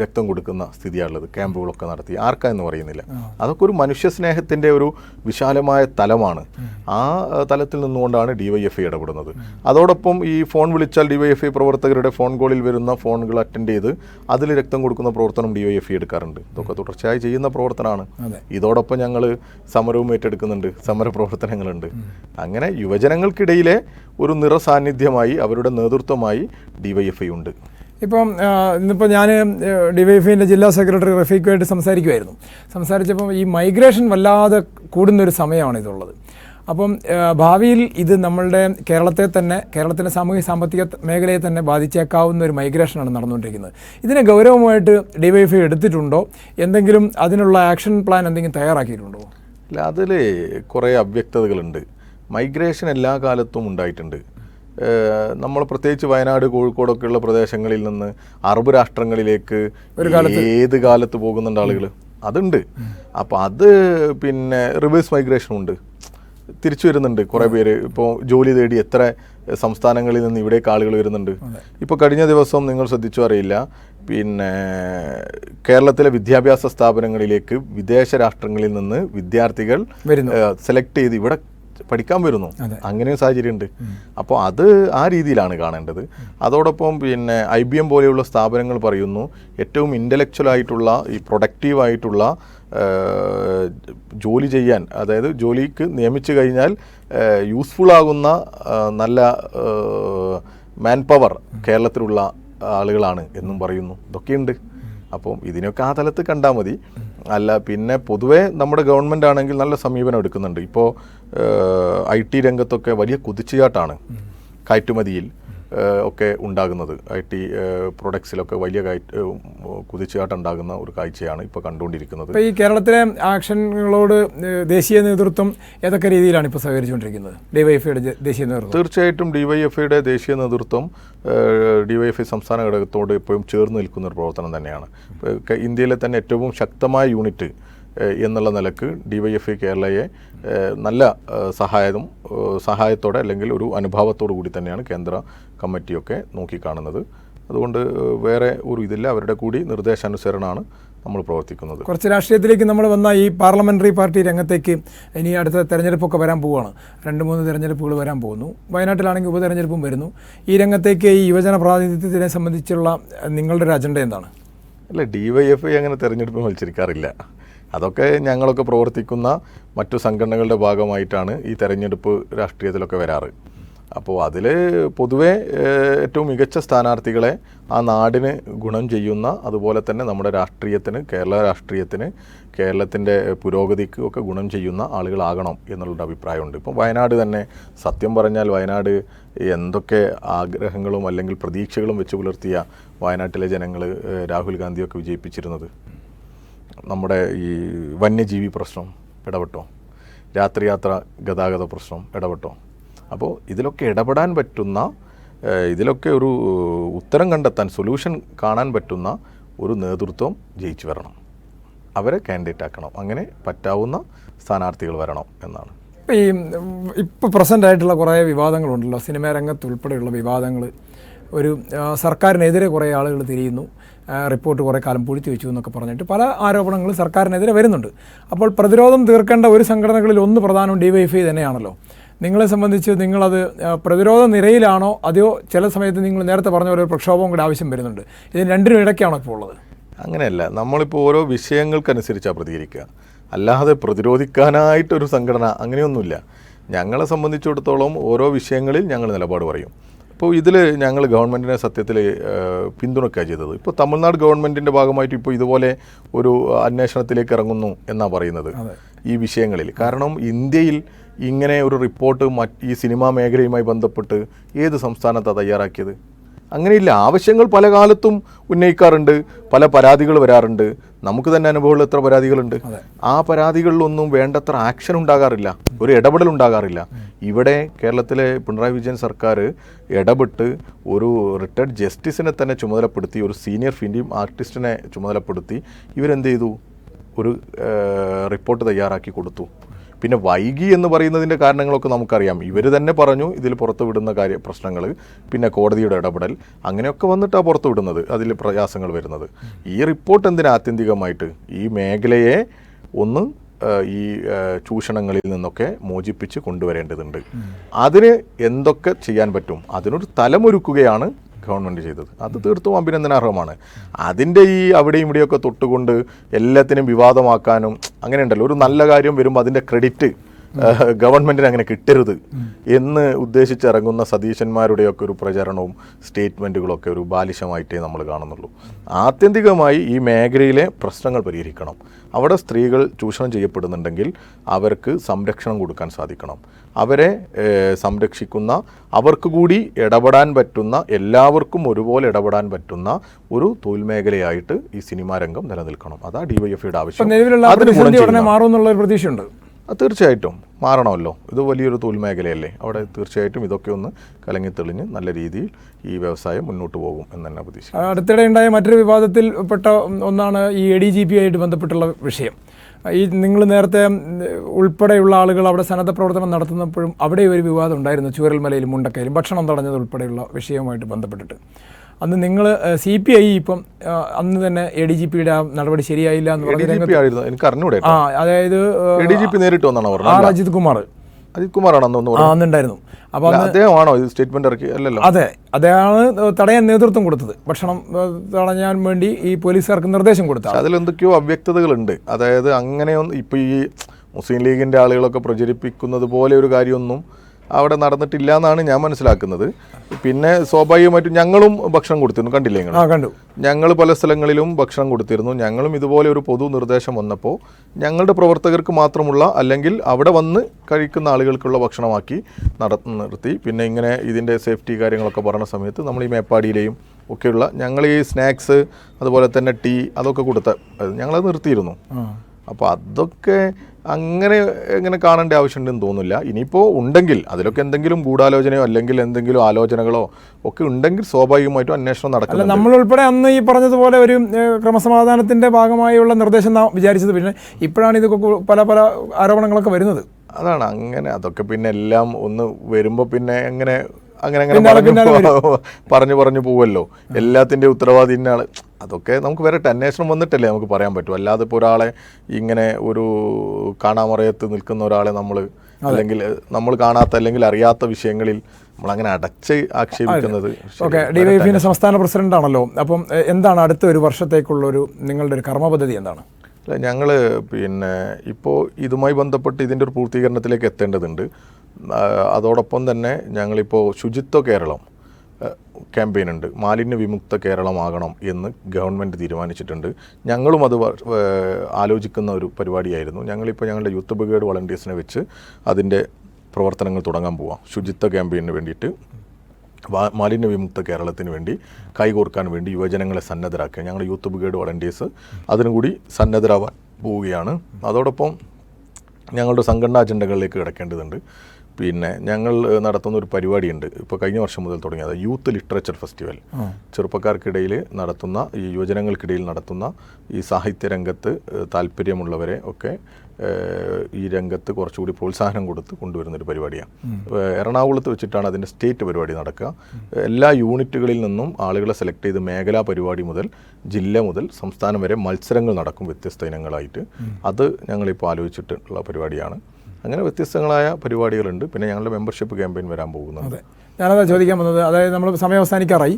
രക്തം കൊടുക്കുന്ന സ്ഥിതിയാണുള്ളത്. ക്യാമ്പുകളൊക്കെ നടത്തി. ആർക്കാ എന്ന് പറയുന്നില്ല. അതൊക്കെ ഒരു മനുഷ്യ സ്നേഹത്തിന്റെ ഒരു വിശാലമായ തലമാണ്. ആ തലത്തിൽ നിന്നുകൊണ്ടാണ് ഡിവൈഎഫ്ഐ ഇടപെടുന്നത്. അതോടൊപ്പം ഈ ഫോൺ വിളിച്ചാൽ ഡിവൈഎഫ്ഐ പ്രവർത്തകരുടെ ഫോൺ കോളിൽ വരുന്ന ഫോണുകൾ അറ്റൻഡ് ചെയ്ത് അതിൽ രക്തം കൊടുക്കുന്ന പ്രവർത്തനം ഡിവൈഎഫ്ഐ എടുക്കാറുണ്ട്. ഇതൊക്കെ തുടർച്ചയായി ചെയ്യുന്ന പ്രവർത്തനമാണ്. ഇതോടൊപ്പം ഞങ്ങൾ സമരവും ഏറ്റെടുക്കുന്നുണ്ട്. സമര പ്രവർത്തനങ്ങളുണ്ട്. അങ്ങനെ യുവജനങ്ങൾക്കിടയിലെ ഒരു നിറസാന്നിധ്യമായി അവരുടെ നേതൃത്വമായി ഡിവൈഎഫ്ഐ ഉണ്ട്. ഇപ്പം ഇന്നിപ്പോൾ ഞാൻ ഡിവൈഫിന്റെ ജില്ലാ സെക്രട്ടറി റഫീഖുമായിട്ട് സംസാരിക്കുമായിരുന്നു സംസാരിച്ചപ്പം ഈ മൈഗ്രേഷൻ വല്ലാതെ കൂടുന്നൊരു സമയമാണ് ഇതുള്ളത് അപ്പം ഭാവിയിൽ ഇത് നമ്മളുടെ കേരളത്തെ തന്നെ കേരളത്തിന്റെ സാമൂഹ്യ സാമ്പത്തിക മേഖലയെ തന്നെ ബാധിച്ചേക്കാവുന്ന ഒരു മൈഗ്രേഷനാണ് നടന്നുകൊണ്ടിരിക്കുന്നത്. ഇതിനെ ഗൗരവമായിട്ട് ഡിവൈഎഫ്ഐ എടുത്തിട്ടുണ്ടോ? എന്തെങ്കിലും അതിനുള്ള ആക്ഷൻ പ്ലാൻ എന്തെങ്കിലും തയ്യാറാക്കിയിട്ടുണ്ടോ? അല്ല അതിൽ കുറേ അവ്യക്തതകളുണ്ട്. മൈഗ്രേഷൻ എല്ലാ കാലത്തും ഉണ്ടായിട്ടുണ്ട്. നമ്മൾ പ്രത്യേകിച്ച് വയനാട് കോഴിക്കോടൊക്കെയുള്ള പ്രദേശങ്ങളിൽ നിന്ന് അറബ് രാഷ്ട്രങ്ങളിലേക്ക് ഏത് കാലത്ത് പോകുന്നുണ്ട് ആളുകൾ അതുണ്ട്. അപ്പോൾ അത് പിന്നെ റിവേഴ്സ് മൈഗ്രേഷൻ ഉണ്ട്. തിരിച്ചു വരുന്നുണ്ട് കുറേ പേര്. ഇപ്പോൾ ജോലി തേടി എത്ര സംസ്ഥാനങ്ങളിൽ നിന്ന് ഇവിടേക്ക് ആളുകൾ വരുന്നുണ്ട്. ഇപ്പോൾ കഴിഞ്ഞ ദിവസം നിങ്ങൾ ശ്രദ്ധിച്ചു അറിയില്ല. പിന്നെ കേരളത്തിലെ വിദ്യാഭ്യാസ സ്ഥാപനങ്ങളിലേക്ക് വിദേശ രാഷ്ട്രങ്ങളിൽ നിന്ന് വിദ്യാർത്ഥികൾ സെലക്ട് ചെയ്ത് ഇവിടെ പഠിക്കാൻ വരുന്നു. അങ്ങനെ അങ്ങനെയും സാഹചര്യമുണ്ട്. അപ്പോൾ അത് ആ രീതിയിലാണ് കാണേണ്ടത്. അതോടൊപ്പം പിന്നെ ഐ ബി എം പോലെയുള്ള സ്ഥാപനങ്ങൾ പറയുന്നു ഏറ്റവും ഇന്റലക്ച്വൽ ആയിട്ടുള്ള ഈ പ്രൊഡക്റ്റീവ് ആയിട്ടുള്ള ജോലി ചെയ്യാൻ അതായത് ജോലിക്ക് നിയമിച്ചു കഴിഞ്ഞാൽ യൂസ്ഫുൾ ആകുന്ന നല്ല മാൻ പവർ കേരളത്തിലുള്ള ആളുകളാണ് എന്നും പറയുന്നു. ഇതൊക്കെയുണ്ട്. അപ്പം ഇതിനൊക്കെ ആ തലത്ത് കണ്ടാൽ മതി. അല്ല പിന്നെ പൊതുവേ നമ്മുടെ ഗവൺമെന്റ് ആണെങ്കിൽ നല്ല സമീപനം എടുക്കുന്നുണ്ട്. ഇപ്പോൾ ഐ ടി രംഗത്തൊക്കെ വലിയ കുതിച്ചുചാട്ടാണ് കയറ്റുമതിയിൽ ഒക്കെ ഉണ്ടാകുന്നത്. ഐ ടി പ്രൊഡക്ട്സിലൊക്കെ വലിയ ഉണ്ടാകുന്ന ഒരു കാഴ്ചയാണ് ഇപ്പോൾ കണ്ടുകൊണ്ടിരിക്കുന്നത്. ഇപ്പോൾ ഈ കേരളത്തിലെ ആക്ഷനുകളോട് ദേശീയ നേതൃത്വം ഏതൊക്കെ രീതിയിലാണ് ഇപ്പോൾ സഹകരിച്ചുകൊണ്ടിരിക്കുന്നത്? ഡിവൈഎഫ്ഐയുടെ ദേശീയ നേതൃത്വം. തീർച്ചയായിട്ടും ഡിവൈഎഫ്ഐയുടെ ദേശീയ നേതൃത്വം ഡിവൈഎഫ്ഐ സംസ്ഥാന ഘടകത്തോട് എപ്പോഴും ചേർന്ന് നിൽക്കുന്ന ഒരു പ്രവർത്തനം തന്നെയാണ്. ഇന്ത്യയിലെ തന്നെ ഏറ്റവും ശക്തമായ യൂണിറ്റ് എന്നുള്ള നിലയ്ക്ക് ഡിവൈഎഫ്ഐ കേരളയെ നല്ല ഏഹ്, സഹായത്തോടെ അല്ലെങ്കിൽ ഒരു അനുഭാവത്തോടു കൂടി തന്നെയാണ് കേന്ദ്ര കമ്മിറ്റിയൊക്കെ നോക്കിക്കാണുന്നത്. അതുകൊണ്ട് വേറെ ഒരു ഇതില്ല. അവരുടെ കൂടി നിർദ്ദേശാനുസരണമാണ് നമ്മൾ പ്രവർത്തിക്കുന്നത്. കുറച്ച് രാഷ്ട്രീയത്തിലേക്ക് നമ്മൾ വന്ന ഈ പാർലമെന്ററി പാർട്ടി രംഗത്തേക്ക് ഇനി അടുത്ത തെരഞ്ഞെടുപ്പൊക്കെ വരാൻ പോവുകയാണ്. രണ്ട് മൂന്ന് തെരഞ്ഞെടുപ്പുകൾ വരാൻ പോകുന്നു. വയനാട്ടിലാണെങ്കിൽ ഉപതെരഞ്ഞെടുപ്പും വരുന്നു. ഈ രംഗത്തേക്ക് ഈ യുവജന പ്രാതിനിധ്യത്തിനെ സംബന്ധിച്ചുള്ള നിങ്ങളുടെ ഒരു അജണ്ട എന്താണ്? അല്ല ഡി വൈ എഫ് ഐ അങ്ങനെ തെരഞ്ഞെടുപ്പ് മത്സരിക്കാറില്ല. അതൊക്കെ ഞങ്ങളൊക്കെ പ്രവർത്തിക്കുന്ന മറ്റു സംഘടനകളുടെ ഭാഗമായിട്ടാണ് ഈ തെരഞ്ഞെടുപ്പ് രാഷ്ട്രീയത്തിലൊക്കെ വരാറ്. അപ്പോൾ അതിൽ പൊതുവെ ഏറ്റവും മികച്ച സ്ഥാനാർത്ഥികളെ ആ നാടിന് ഗുണം ചെയ്യുന്ന അതുപോലെ തന്നെ നമ്മുടെ രാഷ്ട്രീയത്തിന് കേരള രാഷ്ട്രീയത്തിന് കേരളത്തിന്റെ പുരോഗതിക്ക് ഒക്കെ ഗുണം ചെയ്യുന്ന ആളുകളാകണം എന്നുള്ളൊരു അഭിപ്രായമുണ്ട്. ഇപ്പം വയനാട് തന്നെ സത്യം പറഞ്ഞാൽ വയനാട് എന്തൊക്കെ ആഗ്രഹങ്ങളും അല്ലെങ്കിൽ പ്രതീക്ഷകളും വെച്ച് പുലർത്തിയ വയനാട്ടിലെ ജനങ്ങൾ രാഹുൽ ഗാന്ധിയൊക്കെ വിജയിപ്പിച്ചിരുന്നത്? നമ്മുടെ ഈ വന്യജീവി പ്രശ്നം ഇടപെട്ടോ? രാത്രിയാത്ര ഗതാഗത പ്രശ്നം ഇടപെട്ടോ? അപ്പോൾ ഇതിലൊക്കെ ഇടപെടാൻ പറ്റുന്ന ഇതിലൊക്കെ ഒരു ഉത്തരം കണ്ടെത്താൻ സൊല്യൂഷൻ കാണാൻ പറ്റുന്ന ഒരു നേതൃത്വം ജയിച്ചു വരണം. അവരെ കാൻഡിഡേറ്റ് ആക്കണം. അങ്ങനെ പറ്റാവുന്ന സ്ഥാനാർത്ഥികൾ വരണം എന്നാണ്. ഇപ്പം ഈ ഇപ്പോൾ പ്രസന്റ് ആയിട്ടുള്ള കുറേ വിവാദങ്ങളുണ്ടല്ലോ. സിനിമാ രംഗത്ത് ഉൾപ്പെടെയുള്ള വിവാദങ്ങൾ ഒരു സർക്കാരിനെതിരെ കുറേ ആളുകൾ തിരിയുന്നു. റിപ്പോർട്ട് കുറേ കാലം പൂഴ്ത്തി വെച്ചു എന്നൊക്കെ പറഞ്ഞിട്ട് പല ആരോപണങ്ങളും സർക്കാരിനെതിരെ വരുന്നുണ്ട്. അപ്പോൾ പ്രതിരോധം തീർക്കേണ്ട ഒരു സംഘടനകളിൽ ഒന്ന് പ്രധാനം ഡിവൈഎഫ്ഐ തന്നെയാണല്ലോ. നിങ്ങളെ സംബന്ധിച്ച് നിങ്ങളത് പ്രതിരോധ നിരയിലാണോ? അതെയോ ചില സമയത്ത് നിങ്ങൾ നേരത്തെ പറഞ്ഞ ഒരു പ്രക്ഷോഭവും കൂടെ ആവശ്യം വരുന്നുണ്ട്. ഇതിന് രണ്ടിനും ഇടയ്ക്കാണോ ഇപ്പോൾ ഉള്ളത്? അങ്ങനെയല്ല. നമ്മളിപ്പോൾ ഓരോ വിഷയങ്ങൾക്കനുസരിച്ചാണ് പ്രതികരിക്കുക അല്ലാതെ പ്രതിരോധിക്കാനായിട്ടൊരു സംഘടന അങ്ങനെയൊന്നുമില്ല. ഞങ്ങളെ സംബന്ധിച്ചിടത്തോളം ഓരോ വിഷയങ്ങളിൽ ഞങ്ങൾ നിലപാട് പറയും. ഇപ്പോൾ ഇതിൽ ഞങ്ങൾ ഗവൺമെന്റിനെ സത്യത്തിൽ പിന്തുണയ്ക്കുക ചെയ്തത്. ഇപ്പോൾ തമിഴ്നാട് ഗവൺമെന്റിന്റെ ഭാഗമായിട്ട് ഇപ്പോൾ ഇതുപോലെ ഒരു അന്വേഷണത്തിലേക്ക് ഇറങ്ങുന്നു എന്നാണ് പറയുന്നത് ഈ വിഷയങ്ങളിൽ. കാരണം ഇന്ത്യയിൽ ഇങ്ങനെ ഒരു റിപ്പോർട്ട് മറ്റ് ഈ സിനിമാ മേഖലയുമായി ബന്ധപ്പെട്ട് ഏത് സംസ്ഥാനത്താണ് തയ്യാറാക്കിയത്? അങ്ങനെയില്ല. ആവശ്യങ്ങൾ പല കാലത്തും ഉന്നയിക്കാറുണ്ട്. പല പരാതികൾ വരാറുണ്ട്. നമുക്ക് തന്നെ അനുഭവമുള്ള എത്ര പരാതികളുണ്ട്. ആ പരാതികളിലൊന്നും വേണ്ടത്ര ആക്ഷൻ ഉണ്ടാകാറില്ല. ഒരു ഇടപെടൽ ഉണ്ടാകാറില്ല. ഇവിടെ കേരളത്തിലെ പിണറായി വിജയൻ സർക്കാർ ഇടപെട്ട് ഒരു റിട്ടയർഡ് ജസ്റ്റിസിനെ തന്നെ ചുമതലപ്പെടുത്തി ഒരു സീനിയർ ഫിലിം ആർട്ടിസ്റ്റിനെ ചുമതലപ്പെടുത്തി ഇവരെന്ത് ചെയ്തു? ഒരു റിപ്പോർട്ട് തയ്യാറാക്കി കൊടുത്തു. പിന്നെ വൈകി എന്ന് പറയുന്നതിന്റെ കാരണങ്ങളൊക്കെ നമുക്കറിയാം. ഇവർ തന്നെ പറഞ്ഞു ഇതിൽ പുറത്തു വിടുന്ന കാര്യ പ്രശ്നങ്ങൾ പിന്നെ കോടതിയുടെ ഇടപെടൽ അങ്ങനെയൊക്കെ വന്നിട്ടാണ് പുറത്തു വിടുന്നത് അതിൽ പ്രയാസങ്ങൾ വരുന്നത്. ഈ റിപ്പോർട്ട് എന്തിനാ ആത്യന്തികമായിട്ട്? ഈ മേഖലയെ ഒന്ന് ഈ ചൂഷണങ്ങളിൽ നിന്നൊക്കെ മോചിപ്പിച്ച് കൊണ്ടുവരേണ്ടതുണ്ട്. അതിന് എന്തൊക്കെ ചെയ്യാൻ പറ്റും? അതിനൊരു തലമൊരുക്കുകയാണ് ഗവൺമെന്റ് ചെയ്തത്. അത് തീർത്തും അഭിനന്ദനാർഹമാണ്. അതിന്റെ ഈ അവിടെയും ഇവിടെയൊക്കെ തൊട്ടുകൊണ്ട് എല്ലാത്തിനും വിവാദമാക്കാനും അങ്ങനെയുണ്ടല്ലോ. ഒരു നല്ല കാര്യം വരുമ്പോൾ അതിന്റെ ക്രെഡിറ്റ് ഗവൺമെന്റിന് അങ്ങനെ കിട്ടരുത് എന്ന് ഉദ്ദേശിച്ചിറങ്ങുന്ന സതീശന്മാരുടെയൊക്കെ ഒരു പ്രചരണവും സ്റ്റേറ്റ്മെന്റുകളൊക്കെ ഒരു ബാലിശമായിട്ടേ നമ്മൾ കാണുന്നുള്ളൂ. ആത്യന്തികമായി ഈ മേഖലയിലെ പ്രശ്നങ്ങൾ പരിഹരിക്കണം. അവിടെ സ്ത്രീകൾ ചൂഷണം ചെയ്യപ്പെടുന്നുണ്ടെങ്കിൽ അവർക്ക് സംരക്ഷണം കൊടുക്കാൻ സാധിക്കണം. അവരെ സംരക്ഷിക്കുന്ന അവർക്ക് കൂടി ഇടപെടാൻ പറ്റുന്ന എല്ലാവർക്കും ഒരുപോലെ ഇടപെടാൻ പറ്റുന്ന ഒരു തൊഴിൽ മേഖലയായിട്ട് ഈ സിനിമാ രംഗം നിലനിൽക്കണം. അതാ ഡിവൈഎഫ്ഐയുടെ വൈ ആവശ്യം. ഐയുടെ അതിന് ഗുണം ഉടനെ മാറും എന്നുള്ള ഒരു പ്രതീക്ഷയുണ്ട്. തീർച്ചയായിട്ടും മാറണമല്ലോ. ഇത് വലിയൊരു തൊഴിൽ മേഖലയല്ലേ. അവിടെ തീർച്ചയായിട്ടും ഇതൊക്കെ ഒന്ന് കലങ്ങി തെളിഞ്ഞ് നല്ല രീതിയിൽ ഈ വ്യവസായം മുന്നോട്ട് പോകും എന്ന് തന്നെ പ്രതീക്ഷിക്കുന്നു. അടുത്തിടെ ഉണ്ടായ മറ്റൊരു വിവാദത്തിൽ പെട്ട ഒന്നാണ് ഈ എ ഡി ജി പി ആയിട്ട് ബന്ധപ്പെട്ടുള്ള വിഷയം. ഈ നിങ്ങൾ നേരത്തെ ഉൾപ്പെടെയുള്ള ആളുകൾ അവിടെ സന്നദ്ധ പ്രവർത്തനം നടത്തുന്നപ്പോഴും അവിടെ ഒരു വിവാദം ഉണ്ടായിരുന്നു. ചൂരൽമലയിലും മുണ്ടക്കയിലും ഭക്ഷണം തടഞ്ഞത് ഉൾപ്പെടെയുള്ള വിഷയവുമായിട്ട് ബന്ധപ്പെട്ടിട്ട്. അന്ന് നിങ്ങൾ സി പി ഐ ഇപ്പം അന്ന് തന്നെ എ ഡി ജി പിയുടെ നടപടി ശരിയായില്ല എന്ന് പറഞ്ഞിട്ട് പറഞ്ഞ എനിക്ക് അറിഞ്ഞൂടെ ആ അതായത് എ ഡി ജി പി നേരിട്ട് വന്നാണ് പറഞ്ഞത്? അജിത് കുമാർ. അജിത് കുമാറാണ് അന്ന് ആ അന്നുണ്ടായിരുന്നു. അപ്പോൾ അദ്ദേഹമാണോ ഇത് സ്റ്റേറ്റ്മെന്റ് ഇറക്കി? അല്ലല്ലോ. അതെ. അദ്ദേഹമാണ് തടയാൻ നേതൃത്വം കൊടുത്തത്. ഭക്ഷണം തടയാൻ വേണ്ടി ഈ പോലീസുകാർക്ക് നിർദ്ദേശം കൊടുത്തത്. അതിലെന്തൊക്കെയോ അവ്യക്തതകളുണ്ട്. അതായത് അങ്ങനെയൊന്നും ഇപ്പൊ ഈ മുസ്ലിം ലീഗിന്റെ ആളുകളൊക്കെ പ്രചരിപ്പിക്കുന്നത് പോലെ ഒരു കാര്യമൊന്നും അവിടെ നടന്നിട്ടില്ല എന്നാണ് ഞാൻ മനസ്സിലാക്കുന്നത്. പിന്നെ സ്വാഭാവികമായിട്ടും ഞങ്ങളും ഭക്ഷണം കൊടുത്തിരുന്നു. കണ്ടില്ലേ നിങ്ങൾ? കണ്ടു. ഞങ്ങൾ പല സ്ഥലങ്ങളിലും ഭക്ഷണം കൊടുത്തിരുന്നു. ഞങ്ങളും ഇതുപോലെ ഒരു പൊതു നിർദ്ദേശം വന്നപ്പോൾ ഞങ്ങളുടെ പ്രവർത്തകർക്ക് മാത്രമുള്ള അല്ലെങ്കിൽ അവിടെ വന്ന് കഴിക്കുന്ന ആളുകൾക്കുള്ള ഭക്ഷണമാക്കി നട നിർത്തി. പിന്നെ ഇങ്ങനെ ഇതിന്റെ സേഫ്റ്റി കാര്യങ്ങളൊക്കെ പറഞ്ഞ സമയത്ത് നമ്മൾ ഈ മേപ്പാടിയിലെയും ഒക്കെയുള്ള ഞങ്ങൾ ഈ സ്നാക്സ് അതുപോലെ തന്നെ ടീ അതൊക്കെ കൊടുത്ത ഞങ്ങളത് നിർത്തിയിരുന്നു. അപ്പോൾ അതൊക്കെ അങ്ങനെ ഇങ്ങനെ കാണേണ്ട ആവശ്യമുണ്ടെന്ന് തോന്നുന്നില്ല. ഇനിയിപ്പോൾ ഉണ്ടെങ്കിൽ അതിലൊക്കെ എന്തെങ്കിലും ഗൂഢാലോചനയോ അല്ലെങ്കിൽ എന്തെങ്കിലും ആലോചനകളോ ഒക്കെ ഉണ്ടെങ്കിൽ സ്വാഭാവികമായിട്ടും അന്വേഷണം നടക്കുന്നുണ്ട്. നമ്മൾ ഉൾപ്പെടെ അന്ന് ഈ പറഞ്ഞതുപോലെ ഒരു ക്രമസമാധാനത്തിന്റെ ക്രമസമാധാനത്തിന്റെ ഭാഗമായുള്ള നിർദ്ദേശം നാം വിചാരിച്ചത് പിന്നെ ഇപ്പോഴാണ് ഇതൊക്കെ പല പല ആരോപണങ്ങളൊക്കെ വരുന്നത്. അതാണ് അങ്ങനെ അതൊക്കെ പിന്നെ എല്ലാം ഒന്ന് വരുമ്പോൾ പിന്നെ എങ്ങനെ അങ്ങനെ അങ്ങനെ പറഞ്ഞു പറഞ്ഞു പറഞ്ഞു പോവല്ലോ. എല്ലാത്തിന്റെ ഉത്തരവാദി ഇന്ന ആൾ അതൊക്കെ നമുക്ക് വരട്ടെ അന്വേഷണം വന്നിട്ടല്ലേ നമുക്ക് പറയാൻ പറ്റൂ. അല്ലാതെ ഇപ്പോൾ ഒരാളെ ഇങ്ങനെ ഒരു കാണാമറയത്ത് നിൽക്കുന്ന ഒരാളെ നമ്മൾ അല്ലെങ്കിൽ നമ്മൾ കാണാത്ത അല്ലെങ്കിൽ അറിയാത്ത വിഷയങ്ങളിൽ നമ്മൾ അങ്ങനെ അടച്ച് ആക്ഷേപിക്കുന്നത് ഓക്കെ. ഡിവൈഎഫിന്റെ സംസ്ഥാന പ്രസിഡന്റ് ആണല്ലോ അപ്പം എന്താണ് അടുത്ത ഒരു വർഷത്തേക്കുള്ള ഒരു നിങ്ങളുടെ ഒരു കർമ്മ പദ്ധതി എന്താണ്? അല്ല ഞങ്ങൾ പിന്നെ ഇപ്പോൾ ഇതുമായി ബന്ധപ്പെട്ട് ഇതിന്റെ ഒരു പൂർത്തീകരണത്തിലേക്ക് എത്തേണ്ടതുണ്ട്. അതോടൊപ്പം തന്നെ ഞങ്ങളിപ്പോൾ ശുചിത്വ കേരളം ക്യാമ്പയിൻ ഉണ്ട് മാലിന്യ വിമുക്ത കേരളമാകണം എന്ന് ഗവൺമെന്റ് തീരുമാനിച്ചിട്ടുണ്ട്. ഞങ്ങളും അത് ആലോചിക്കുന്ന ഒരു പരിപാടിയായിരുന്നു. ഞങ്ങളിപ്പോൾ ഞങ്ങളുടെ യൂത്ത് ബ്രിഗേഡ് വളണ്ടിയേഴ്സിനെ വെച്ച് അതിന്റെ പ്രവർത്തനങ്ങൾ തുടങ്ങാൻ പോവാം. ശുചിത്വ ക്യാമ്പയിന് വേണ്ടിയിട്ട് മാലിന്യ വിമുക്ത കേരളത്തിന് വേണ്ടി കൈകോർക്കാൻ വേണ്ടി യുവജനങ്ങളെ സന്നദ്ധരാക്കുക ഞങ്ങളുടെ യൂത്ത് ബ്രിഗേഡ് വളണ്ടിയേഴ്സ് അതിനുകൂടി സന്നദ്ധരാവാൻ പോവുകയാണ്. അതോടൊപ്പം ഞങ്ങളുടെ സംഘടനാ അജണ്ടകളിലേക്ക് കിടക്കേണ്ടതുണ്ട്. പിന്നെ ഞങ്ങൾ നടത്തുന്ന ഒരു പരിപാടിയുണ്ട്. ഇപ്പോൾ കഴിഞ്ഞ വർഷം മുതൽ തുടങ്ങിയത് യൂത്ത് ലിറ്ററേച്ചർ ഫെസ്റ്റിവൽ. ചെറുപ്പക്കാർക്കിടയിൽ നടത്തുന്ന ഈ യുവജനങ്ങൾക്കിടയിൽ നടത്തുന്ന ഈ സാഹിത്യ രംഗത്ത് താല്പര്യമുള്ളവരെ ഒക്കെ ഈ രംഗത്ത് കുറച്ചുകൂടി പ്രോത്സാഹനം കൊടുത്ത് കൊണ്ടുവരുന്ന ഒരു പരിപാടിയാണ് എറണാകുളത്ത് വെച്ചിട്ടാണ് അതിന്റെ സ്റ്റേറ്റ് പരിപാടി നടക്കുക. എല്ലാ യൂണിറ്റുകളിൽ നിന്നും ആളുകളെ സെലക്ട് ചെയ്ത് മേഖലാ പരിപാടി മുതൽ ജില്ല മുതൽ സംസ്ഥാനം വരെ മത്സരങ്ങൾ നടക്കും വ്യത്യസ്ത ഇനങ്ങളായിട്ട്. അത് ഞങ്ങളിപ്പോൾ ആലോചിച്ചിട്ടുള്ള പരിപാടിയാണ്. അങ്ങനെ വ്യത്യസ്തങ്ങളായ പരിപാടികളുണ്ട്. പിന്നെ ഞങ്ങളുടെ മെമ്പർഷിപ്പ് ക്യാമ്പയിൻ വരാൻ പോകുന്നുണ്ട്. ഞാനതാ ചോദിക്കാൻ വന്നത്. അതായത് നമ്മൾ സമയം അവസാനിക്കാറായി.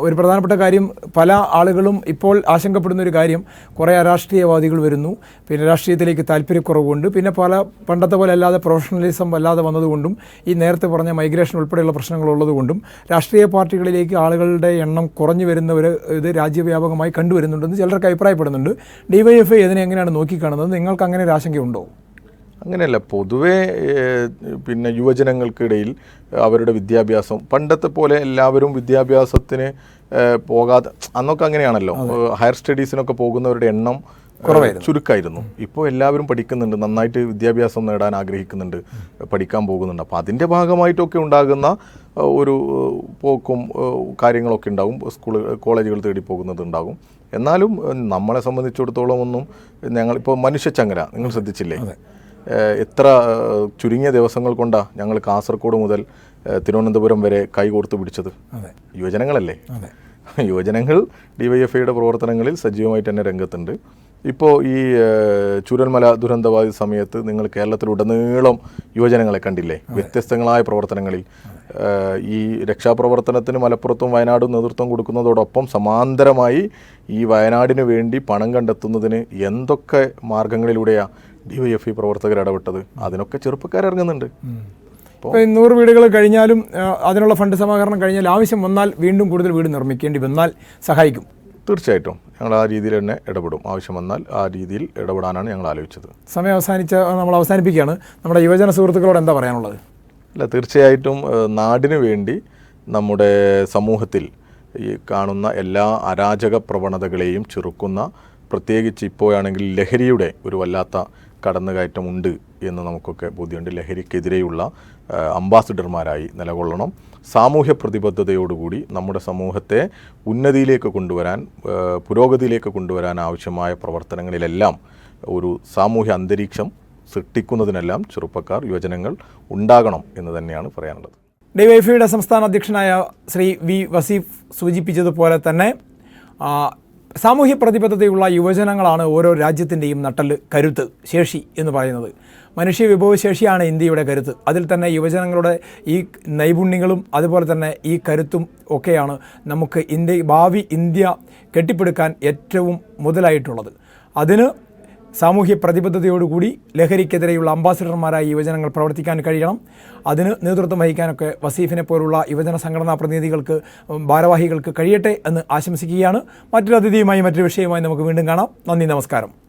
ഒരു പ്രധാനപ്പെട്ട കാര്യം പല ആളുകളും ഇപ്പോൾ ആശങ്കപ്പെടുന്ന ഒരു കാര്യം കുറേ രാഷ്ട്രീയവാദികൾ വരുന്നു. പിന്നെ രാഷ്ട്രീയത്തിലേക്ക് താല്പര്യക്കുറവുണ്ട്. പിന്നെ പല പണ്ടത്തെ പോലെ അല്ലാതെ പ്രൊഫഷണലിസം അല്ലാതെ വന്നതുകൊണ്ടും ഈ നേരത്തെ പറഞ്ഞ മൈഗ്രേഷൻ ഉൾപ്പെടെയുള്ള പ്രശ്നങ്ങളുള്ളതുകൊണ്ടും രാഷ്ട്രീയ പാർട്ടികളിലേക്ക് ആളുകളുടെ എണ്ണം കുറഞ്ഞു വരുന്ന ഒരു ഇത് രാജ്യവ്യാപകമായി കണ്ടുവരുന്നുണ്ടെന്ന് ചിലർക്ക് അഭിപ്രായപ്പെടുന്നുണ്ട്. ഡിവൈഎഫ്ഐ ഇതിനെ എങ്ങനെയാണ് നോക്കിക്കാണുന്നത്? നിങ്ങൾക്ക് അങ്ങനെ ഒരു ആശങ്കയുണ്ടോ? അങ്ങനെയല്ല പൊതുവേ പിന്നെ യുവജനങ്ങൾക്കിടയിൽ അവരുടെ വിദ്യാഭ്യാസം പണ്ടത്തെ പോലെ എല്ലാവരും വിദ്യാഭ്യാസത്തിന് പോകാതെ അന്നൊക്കെ അങ്ങനെയാണല്ലോ ഹയർ സ്റ്റഡീസിനൊക്കെ പോകുന്നവരുടെ എണ്ണം ഏഹ്, ചുരുക്കമായിരുന്നു ഇപ്പോൾ എല്ലാവരും പഠിക്കുന്നുണ്ട് നന്നായിട്ട് വിദ്യാഭ്യാസം നേടാൻ ആഗ്രഹിക്കുന്നുണ്ട് പഠിക്കാൻ പോകുന്നുണ്ട്. അപ്പോൾ അതിന്റെ ഭാഗമായിട്ടൊക്കെ ഉണ്ടാകുന്ന ഒരു പോക്കും കാര്യങ്ങളൊക്കെ ഉണ്ടാകും സ്കൂൾ കോളേജുകൾ തേടി പോകുന്നത് ഉണ്ടാകും. എന്നാലും നമ്മളെ സംബന്ധിച്ചിടത്തോളം ഒന്നും ഞങ്ങളിപ്പോൾ മനുഷ്യച്ചങ്ങല നിങ്ങൾ ശ്രദ്ധിച്ചില്ലേ? എത്ര ചുരുങ്ങിയ ദിവസങ്ങൾ കൊണ്ടാണ് ഞങ്ങൾ കാസർഗോഡ് മുതൽ തിരുവനന്തപുരം വരെ കൈകോർത്ത് പിടിച്ചത്. യുവജനങ്ങളല്ലേ? യുവജനങ്ങൾ ഡിവൈഎഫ്ഐയുടെ പ്രവർത്തനങ്ങളിൽ സജീവമായിട്ട് തന്നെ രംഗത്തുണ്ട്. ഇപ്പോൾ ഈ ചൂരൽമല ദുരന്തബാധിത സമയത്ത് നിങ്ങൾ കേരളത്തിലുടനീളം യുവജനങ്ങളെ കണ്ടില്ലേ? വ്യത്യസ്തങ്ങളായ പ്രവർത്തനങ്ങളിൽ. ഈ രക്ഷാപ്രവർത്തനത്തിന് മലപ്പുറത്തും വയനാടും നേതൃത്വം കൊടുക്കുന്നതോടൊപ്പം സമാന്തരമായി ഈ വയനാടിന് വേണ്ടി പണം കണ്ടെത്തുന്നതിന് എന്തൊക്കെ മാർഗങ്ങളിലൂടെയാണ് ഡിവൈഎഫ്ഐ പ്രവർത്തകർ ഇടപെട്ടത്. അതിനൊക്കെ ചെറുപ്പക്കാർ ഇറങ്ങുന്നുണ്ട്. ഇപ്പോൾ നൂറ് വീടുകൾ കഴിഞ്ഞാലും അതിനുള്ള ഫണ്ട് സമാഹരണം കഴിഞ്ഞാൽ ആവശ്യം വന്നാൽ വീണ്ടും കൂടുതൽ വീട് നിർമ്മിക്കേണ്ടി വന്നാൽ സഹായിക്കും. തീർച്ചയായിട്ടും. ഞങ്ങൾ ആ രീതിയിൽ തന്നെ ഇടപെടും. ആവശ്യം വന്നാൽ ആ രീതിയിൽ ഇടപെടാനാണ് ഞങ്ങൾ ആലോചിച്ചത്. സമയം അവസാനിച്ച നമ്മൾ അവസാനിപ്പിക്കുകയാണ്. നമ്മുടെ യുവജന സുഹൃത്തുക്കളോട് എന്താ പറയാനുള്ളത്? അല്ല തീർച്ചയായിട്ടും നാടിന് വേണ്ടി നമ്മുടെ സമൂഹത്തിൽ ഈ കാണുന്ന എല്ലാ അരാജക പ്രവണതകളെയും ചെറുക്കുന്ന പ്രത്യേകിച്ച് ഇപ്പോഴാണെങ്കിൽ ലഹരിയുടെ ഒരു വല്ലാത്ത കടന്നുകയറ്റമുണ്ട് എന്ന് നമുക്കൊക്കെ ബോധ്യമുണ്ട്. ലഹരിക്കെതിരെയുള്ള അംബാസിഡർമാരായി നിലകൊള്ളണം. സാമൂഹ്യ പ്രതിബദ്ധതയോടുകൂടി നമ്മുടെ സമൂഹത്തെ ഉന്നതിയിലേക്ക് കൊണ്ടുവരാൻ പുരോഗതിയിലേക്ക് കൊണ്ടുവരാൻ ആവശ്യമായ പ്രവർത്തനങ്ങളിലെല്ലാം ഒരു സാമൂഹ്യ അന്തരീക്ഷം സൃഷ്ടിക്കുന്നതിനെല്ലാം ചെറുപ്പക്കാർ യുവജനങ്ങൾ ഉണ്ടാകണം എന്ന് തന്നെയാണ് പറയാനുള്ളത്. ഡിവൈഫിയുടെ സംസ്ഥാന അധ്യക്ഷനായ ശ്രീ വി വസീഫ് സൂചിപ്പിച്ചതുപോലെ തന്നെ സാമൂഹ്യ പ്രതിബദ്ധതയുള്ള യുവജനങ്ങളാണ് ഓരോ രാജ്യത്തിന്റെയും നട്ടൽ കരുത്ത് ശേഷി എന്ന് പറയുന്നത്. മനുഷ്യ വിഭവശേഷിയാണ് ഇന്ത്യയുടെ കരുത്ത്. അതിൽ തന്നെ യുവജനങ്ങളുടെ ഈ നൈപുണ്യങ്ങളും അതുപോലെ തന്നെ ഈ കരുത്തും ഒക്കെയാണ് നമുക്ക് ഇന്ത്യ ഭാവി ഇന്ത്യ കെട്ടിപ്പടുക്കാൻ ഏറ്റവും മുതലായിട്ടുള്ളത്. അതിന് സാമൂഹ്യ പ്രതിബദ്ധതയോടുകൂടി ലഹരിക്കെതിരെയുള്ള അംബാസിഡർമാരായി യുവജനങ്ങൾ പ്രവർത്തിക്കാൻ കഴിയണം. അതിന് നേതൃത്വം വഹിക്കാനൊക്കെ വസീഫിനെ പോലുള്ള യുവജന സംഘടനാ പ്രതിനിധികൾക്ക് ഭാരവാഹികൾക്ക് കഴിയട്ടെ എന്ന് ആശംസിക്കുകയാണ്. മറ്റൊരു അതിഥിയുമായി മറ്റൊരു വിഷയവുമായി നമുക്ക് വീണ്ടും കാണാം. നന്ദി നമസ്കാരം.